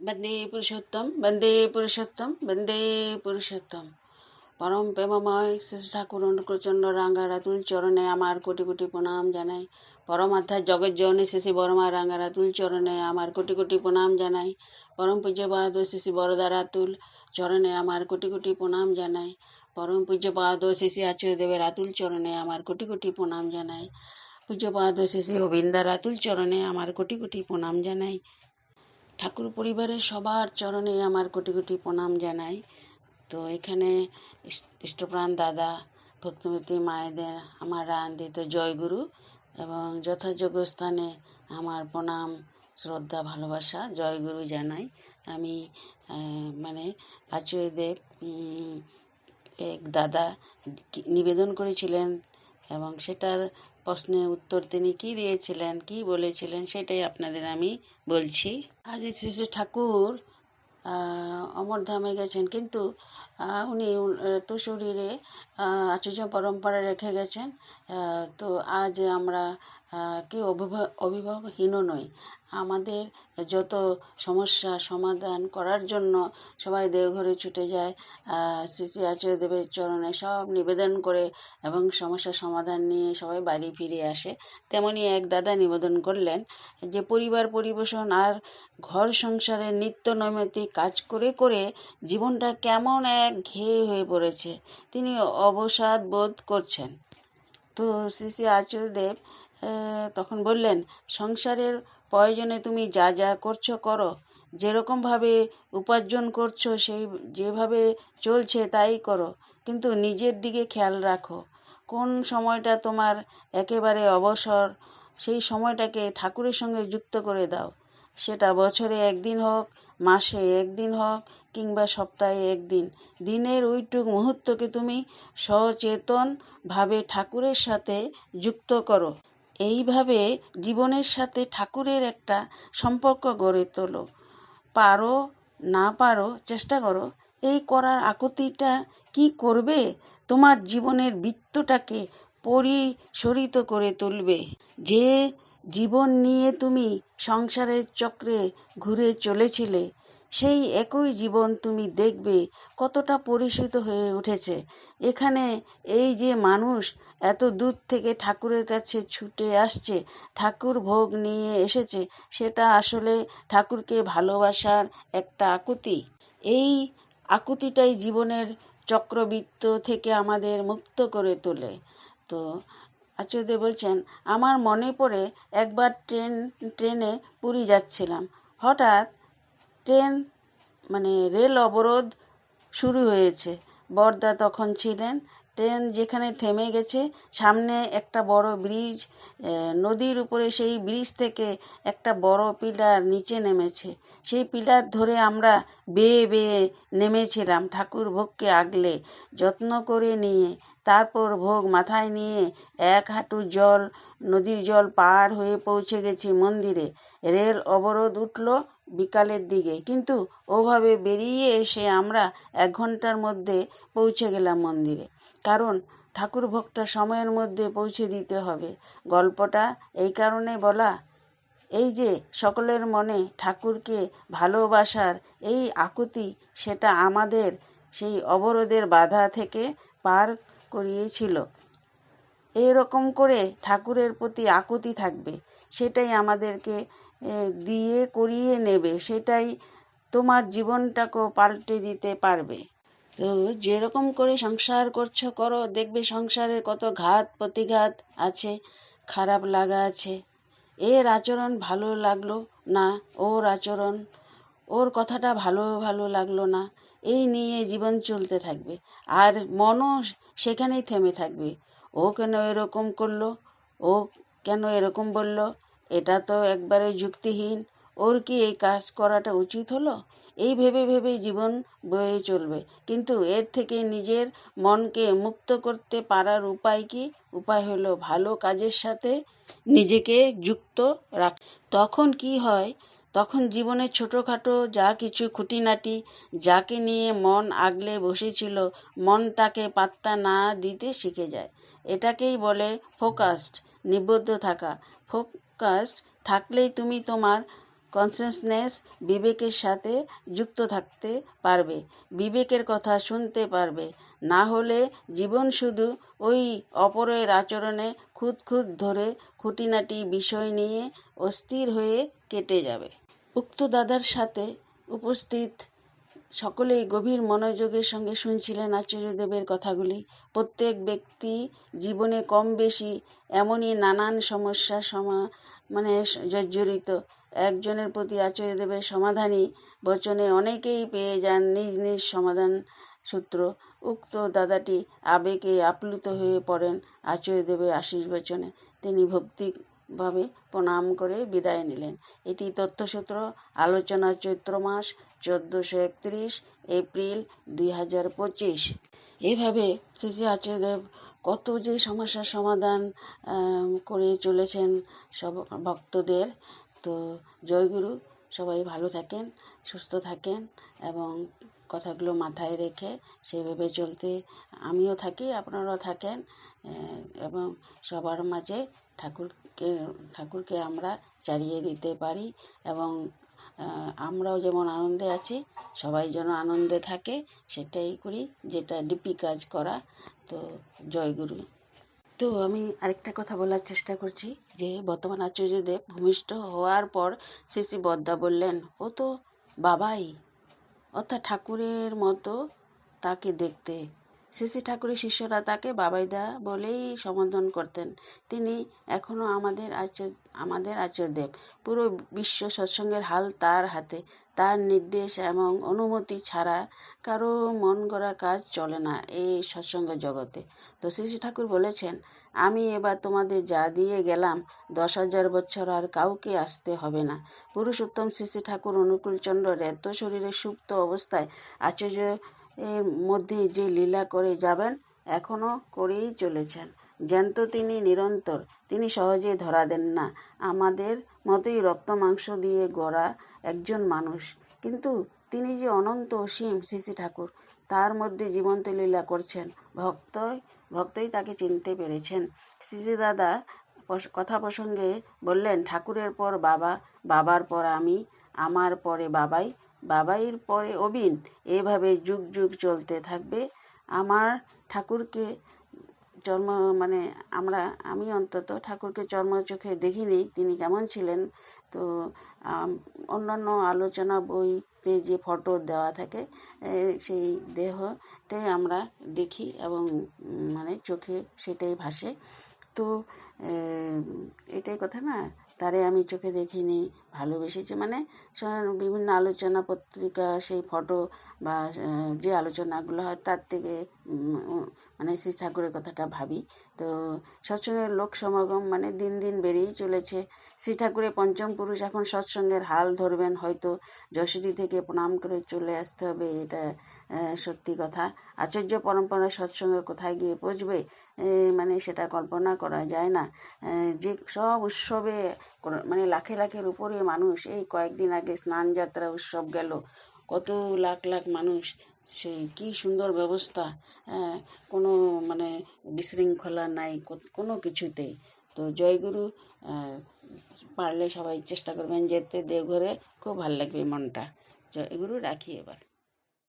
বন্দে পুরুষোত্তম বন্দে পুরুষোত্তম বন্দে পুরুষোত্তম। পরম প্রেমময় শ্রী ঠাকুর অনুপ্রচণ্ড রাঙ্গা রাতুল চরণে আমার কোটি কোটি প্রণাম জানাই। পরমাধ্যার জগৎ জননী শ্রী বর্মা রাঙ্গা রাতুল চরণে আমার কোটি কোটি প্রণাম জানাই। পরম পূজ্যপাদ শ্রী বরদা রাতুল চরণে আমার কোটি কোটি প্রণাম জানাই। পরম পূজ্যপাদ শ্রী আচার্য দেবের রাতুল চরণে আমার কোটি কোটি প্রণাম জানাই। পূজ্যপাদ শ্রী গোবিন্দা রাতুল চরণে আমার কোটি কোটি প্রণাম জানাই। ঠাকুর পরিবারের সবার চরণে আমার কোটি কোটি প্রণাম জানাই। তো এখানে ইষ্টপ্রাণ দাদা ভক্তিমতী মায়েদের, আমার আনন্দিত জয়গুরু এবং যথাযোগ্য স্থানে আমার প্রণাম, শ্রদ্ধা, ভালোবাসা জয়গুরু জানাই। আমি মানে আচর্যদেব এক দাদা নিবেদন করেছিলেন এবং সেটার প্রশ্নের উত্তর তিনি কি দিয়েছিলেন, কি বলেছিলেন সেটাই আপনাদের আমি বলছি। আজ শ্রী ঠাকুর অমর অমরধামে গেছেন কিন্তু উনি তো শরীরে আচুর্য পরম্পরা রেখে গেছেন। তো আজ আমরা কেউ অভিভাবকহীনও নই আমাদের যত সমস্যা সমাধান করার জন্য সবাই দেওঘরে ছুটে যায় শ্রী শ্রী আচার্যদেবের চরণে সব নিবেদন করে এবং সমস্যা সমাধান নিয়ে সবাই বাড়ি ফিরে আসে। তেমনি এক দাদা নিবেদন করলেন যে, পরিবার পরিবেশন আর ঘর সংসারের নিত্য নৈমিত্তিক কাজ করে করে জীবনটা কেমন এক ঘেয়ে হয়ে পড়েছে। তিনি অবসাদ বোধ করছেন। তো শ্রী শ্রী আচার্যদেব তখন বললেন, সংসারের প্রয়োজনে তুমি যা যা করছ করো। যেরকমভাবে উপার্জন করছ, সেই, যেভাবে চলছে তাই করো। কিন্তু নিজের দিকে খেয়াল রাখো। কোন সময়টা তোমার একেবারে অবসর, সেই সময়টাকে ঠাকুরের সঙ্গে যুক্ত করে দাও। সেটা বছরে একদিন হোক, মাসে একদিন হোক, কিংবা সপ্তাহে একদিন। দিনের ওইটুক মুহূর্তকে তুমি সচেতনভাবে ঠাকুরের সাথে যুক্ত করো। এইভাবে জীবনের সাথে ঠাকুরের একটা সম্পর্ক গড়ে তোলো। পারো, না পারো, চেষ্টা করো। এই করার আকুতিটা কি করবে? তোমার জীবনের বৃত্তটাকে পরিসরিত করে তুলবে। যে জীবন নিয়ে তুমি সংসারের চক্রে ঘুরে চলেছিলে, সেই একই জীবন তুমি দেখবে কতটা পরিচিত হয়ে উঠেছে। এখানে এই যে মানুষ এত দূর থেকে ঠাকুরের কাছে ছুটে আসছে, ঠাকুর ভোগ নিয়ে এসেছে, সেটা আসলে ঠাকুরকে ভালোবাসার একটা আকুতি। এই আকুতিটাই জীবনের চক্রবৃত্ত থেকে আমাদের মুক্ত করে তোলে। তো আচার্য বলছেন, আমার মনে পড়ে একবার ট্রেন, ট্রেনে পুরী যাচ্ছিলাম। হঠাৎ ট্রেন মানে রেল অবরোধ শুরু হয়েছে। বরদা তখন ছিলেন ট্রেন যেখানে থেমে গেছে, সামনে একটা বড় ব্রিজ নদীর উপরে সেই ব্রিজ থেকে একটা বড় পিলার নিচে নেমেছে। সেই পিলার ধরে আমরা বেয়ে বেয়ে নেমেছিলাম ঠাকুর ভোগকে আগলে, যত্ন করে নিয়ে, তারপর ভোগ মাথায় নিয়ে এক হাঁটু জল, নদীর জল পার হয়ে পৌঁছে গেছি মন্দিরে। রেল অবরোধ উঠল বিকালের দিকে। কিন্তু ওভাবে বেরিয়ে এসে আমরা এক ঘণ্টার মধ্যে পৌঁছে গেলাম মন্দিরে। কারণ ঠাকুর ভোগটা সময়ের মধ্যে পৌঁছে দিতে হবে। গল্পটা এই কারণে বলা, এই যে সকলের মনে ঠাকুরকে ভালোবাসার এই আকুতি, সেটা আমাদের সেই অবরোধের বাধা থেকে পার করিয়েছিল। এরকম করে ঠাকুরের প্রতি আকুতি থাকবে, সেটাই আমাদেরকে দিয়ে করিয়ে নেবে, সেটাই তোমার জীবনটাকেও পাল্টে দিতে পারবে। তো যেরকম করে সংসার করছ, করো, দেখবে সংসারের কত ঘাত প্রতিঘাত আছে, খারাপ লাগা আছে। এর আচরণ ভালো লাগল না, ওর আচরণ, ওর কথাটা ভালো ভালো লাগল না, এই নিয়ে জীবন চলতে থাকবে। আর মনও সেখানেই থেমে থাকবে। ও কেন এরকম করল? ও কেন এরকম বলল? এটা তো একবারে যুক্তিহীন। ওর কি এই কাজ করাটা উচিত হলো? এই ভেবে ভেবেই জীবন বয়ে চলবে। কিন্তু এর থেকে নিজের মনকে মুক্ত করতে পারার উপায় কি? উপায় হলো ভালো কাজের সাথে নিজেকে যুক্ত রাখ। তখন কি হয়? তখন জীবনে ছোটোখাটো যা কিছু খুঁটিনাটি যাকে নিয়ে মন আগলে বসেছিল, মন তাকে পাত্তা না দিতে শিখে যায়। এটাকেই বলে ফোকাসড, নিবদ্ধ থাকা। ফোকাসড থাকলেই তুমি তোমার কনসিয়াসনেস বিবেকের সাথে যুক্ত থাকতে পারবে, বিবেকের কথা শুনতে পারবে। না হলে জীবন শুধু ওই অপরের আচরণে খুঁত খুঁত ধরে খুঁটিনাটি বিষয় নিয়ে অস্থির হয়ে কেটে যাবে। উক্ত দাদার সাথে উপস্থিত সকলেই গভীর মনোযোগের সঙ্গে শুনছিলেন আচার্যদেবের কথাগুলি। প্রত্যেক ব্যক্তি জীবনে কম বেশি এমনই নানান সমস্যা সমা মানে জর্জরিত। একজনের প্রতি আচার্যদেবের সমাধানই বচনে অনেকেই পেয়ে যান নিজ নিজ সমাধান সূত্র। উক্ত দাদাটি আবেগে আপ্লুত হয়ে পড়েন আচার্যদেবের আশীষ তিনি তিনি ভক্তিভাবে প্রণাম করে বিদায় নিলেন। এটি তথ্যসূত্র, আলোচনা চৈত্র মাস, চোদ্দোশো একত্রিশ এপ্রিল দুই হাজার পঁচিশ। এভাবে শ্রী শ্রী আচার্যদেব কত যে সমস্যার সমাধান করে চলেছেন সব ভক্তদের, তো জয়গুরু সবাই ভালো থাকেন, সুস্থ থাকেন এবং কথাগুলো মাথায় রেখে সেভাবে চলতে আমিও থাকি, আপনারাও থাকেন এবং সবার মাঝে ঠাকুরকে ঠাকুরকে আমরা চালিয়ে দিতে পারি এবং আমরাও যেমন আনন্দে আছি, সবাই যেন আনন্দে থাকে, সেটাই করি, যেটা ডিপি কাজ করা, তো জয়গুরু তো আমি আরেকটা কথা বলার চেষ্টা করছি, যে বর্তমান আচার্যদেব ভূমিষ্ঠ হওয়ার পর শ্রী শ্রী বদ্দা বললেন, ও তো বাবাই, অর্থাৎ ঠাকুরের মতো তাকে দেখতে শ্রী ঠাকুরের শিষ্যরা তাকে বাবাইদা বলেই সম্বোধন করতেন। তিনি এখনও আমাদের আচার্য আমাদের আচার্যদেব পুরো বিশ্ব সৎসঙ্গের হাল তার হাতে। তার নির্দেশ এবং অনুমতি ছাড়া কারও মন গড়া কাজ চলে না এই সৎসঙ্গ জগতে। তো শ্রী ঠাকুর বলেছেন, আমি এবার তোমাদের যা দিয়ে গেলাম, দশ হাজার বছর আর কাউকে আসতে হবে না। পুরুষোত্তম শ্রী ঠাকুর অনুকূলচন্দ্র এত শরীরে সুপ্ত অবস্থায় আচার্য এর মধ্যে যে লীলা করে যাবেন এখনও করেই চলেছেন। জ্যান্ত তিনি নিরন্তর, তিনি সহজে ধরা দেন না। আমাদের মতোই রক্ত মাংস দিয়ে গড়া একজন মানুষ। কিন্তু তিনি যে অনন্ত অসীম শ্রী ঠাকুর, তার মধ্যে জীবন্ত লীলা করছেন। ভক্ত ভক্তই তাকে চিনতে পেরেছেন। শ্রী দাদা কথা প্রসঙ্গে বললেন, ঠাকুরের পর বাবা, বাবার পর আমি, আমার পরে বাবাই বাবাইয়ের পরে অবিন এভাবে যুগ যুগ চলতে থাকবে। আমার ঠাকুরকে জন্ম মানে আমরা, আমি অন্তত ঠাকুরকে জন্ম চোখে দেখিনি, তিনি কেমন ছিলেন? তো অন্যান্য আলোচনা বইতে যে ফটো দেওয়া থাকে সেই দেহটাই আমরা দেখি এবং মানে চোখে সেটাই ভাসে। তো এটাই কথা না? তারে আমি চোখে দেখিনি, ভালোবেসেছি। মানে বিভিন্ন আলোচনা পত্রিকা, সেই ফটো বা যে আলোচনাগুলো হয় তার থেকে মানে শ্রী ঠাকুরের কথাটা ভাবি। তো সৎসঙ্গের লোক সমাগম মানে দিন দিন বেড়েই চলেছে। শ্রী ঠাকুরের পঞ্চম পুরুষ এখন সৎসঙ্গের হাল ধরবেন হয়তো, যশোরী থেকে প্রণাম করে চলে আসতে হবে এটা সত্যি কথা। আচার্য পরম্পরা সৎসঙ্গে কোথায় গিয়ে পৌঁছবে মানে সেটা কল্পনা করা যায় না। যে সব উৎসবে মানে লাখে লাখের উপরে মানুষ, এই কয়েকদিন আগে স্নান যাত্রা উৎসব গেল, কত লাখ লাখ মানুষ, সেই কি সুন্দর ব্যবস্থা হ্যাঁ কোনো মানে বিশৃঙ্খলা নাই কোনো কিছুতেই তো জয়গুরু পারলে সবাই চেষ্টা করবেন যেতে, দেওঘরে, খুব ভালো লাগবে মনটা। জয়গুরু রাখি এবার।